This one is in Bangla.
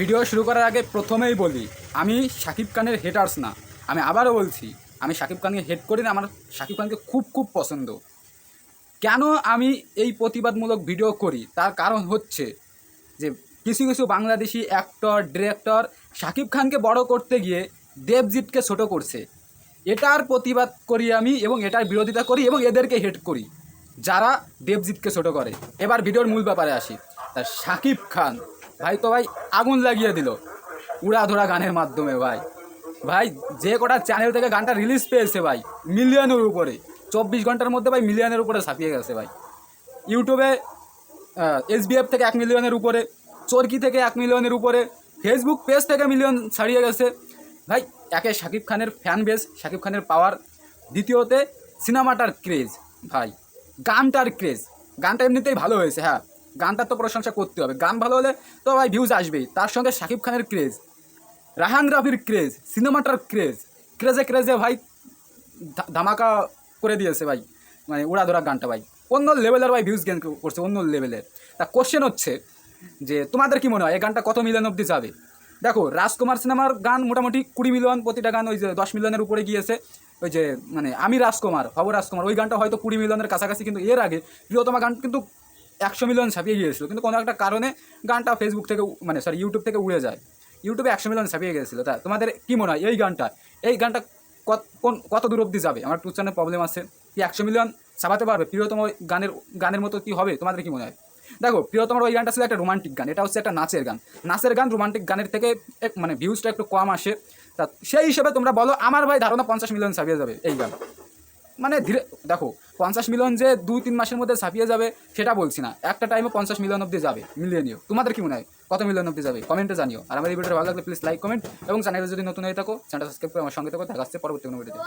ভিডিও শুরু করার আগে প্রথমেই বলি, আমি শাকিব খানের হেটার্স না। আমি আবারও বলছি, আমি শাকিব খানকে হেট করি না, আমার শাকিব খানকে খুব খুব পছন্দ। কেন আমি এই প্রতিবাদমূলক ভিডিও করি? তার কারণ হচ্ছে যে, কিছু কিছু বাংলাদেশি অ্যাক্টর ডিরেক্টর শাকিব খানকে বড় করতে গিয়ে দেবজিৎকে ছোট করছে। এটার প্রতিবাদ করি আমি এবং এটার বিরোধিতা করি এবং এদেরকে হেট করি, যারা দেবজিৎকে ছোট করে। এবার ভিডিওর মূল ব্যাপারে আসি। তা শাকিব খান। ভাই তো ভাই আগুন লাগিয়ে দিল। উড়াধরা গানের মাধ্যমে ভাই। ভাই, যে কটা চ্যানেল থেকে গানটা রিলিজ পেয়েছে ভাই মিলিয়নের উপরে। চব্বিশ ঘণ্টার মধ্যে ভাই মিলিয়নের উপরে ছাপিয়ে গেছে ভাই। ইউটিউবে এসবিএফ থেকে এক মিলিয়নের উপরে, চরকি থেকে এক মিলিয়নের উপরে ফেসবুক পেজ থেকে মিলিয়ন ছাড়িয়ে গেছে। ভাই, একে শাকিব খানের ফ্যান বেস শাকিব খানের পাওয়ার দ্বিতীয়তে সিনেমাটার ক্রেজ ভাই। গানটার ক্রেজ গানটা এমনিতেই ভালো হয়েছে হ্যাঁ। গানটার তো প্রশংসা করতে হবে। গান ভালো হলে তো ভাই ভিউজ আসবেই। তার সঙ্গে শাকিব খানের ক্রেজ রাহান রাফির ক্রেজ সিনেমাটার ক্রেজ ক্রেজে ক্রেজে ভাই ধামাকা করে দিয়েছে ভাই। মানে উড়াধরা গানটা ভাই। অন্য লেভেলের ভাই ভিউজ গেন করছে অন্য লেভেলের তা কোশ্চেন হচ্ছে যে তোমাদের কি মনে হয়, এই গানটা কত মিলিয়ন অবধি যাবে? দেখো, রাজকুমার সিনেমার গান মোটামুটি কুড়ি মিলিয়ন প্রতিটা গান ওই যে দশ মিলিয়নের উপরে গিয়েছে। ওই যে মানে আমি রাজকুমার, হব রাজকুমার। ওই গানটা হয়তো কুড়ি মিলিয়নের কাছাকাছি, কিন্তু এর আগে প্রিয়তমা গান কিন্তু একশো মিলিয়ন ছাপিয়ে গিয়েছিল। কিন্তু কোনো একটা কারণে গানটা ফেসবুক থেকে মানে সরি ইউটিউব থেকে উড়ে যায়। ইউটিউবে একশো মিলিয়ন ছাপিয়ে গিয়েছিল। তা, তোমাদের কি মনে হয় এই গানটা? এই গানটা কোন, কত দূর অবধি যাবে? আমার টুচানের প্রবলেম আছে। কি একশো মিলিয়ন ছাপাতে পারবে? প্রিয়তম গানের গানের মতো কি হবে? তোমাদের কি মনে হয়? দেখো প্রিয়তমার ওই গানটা ছিল একটা রোমান্টিক গান। এটা হচ্ছে একটা নাচের গান। নাচের গান রোমান্টিক গানের থেকে এক মানে ভিউজটা একটু কম আসে। তা, সেই হিসেবে তোমরা বলো, আমার ভাই ধারণা পঞ্চাশ মিলিয়ন ছাপিয়ে যাবে এই গান। মানে ধীরে, দেখো, পঞ্চাশ মিলিয়ন যে দুই, তিন মাসের মধ্যে ছাপিয়ে যাবে, সেটা বলছি না। একটা টাইমে পঞ্চাশ মিলিয়ন অব্দি যাবে মিলিয়ে নিও তোমাদের কি মনে হয়? কত মিলিয়ন অব্দি যাবে? কমেন্টে জানিও। আর আমার এই ভিডিওটা ভালো লাগলে প্লিজ লাইক কমেন্ট এবং চ্যানেলে যদি নতুন হয়ে থাকো চ্যানেলটা সাবস্ক্রাইব করে আমার সঙ্গে থাকো। দেখা হচ্ছে পরবর্তী কোনো ভিডিওতে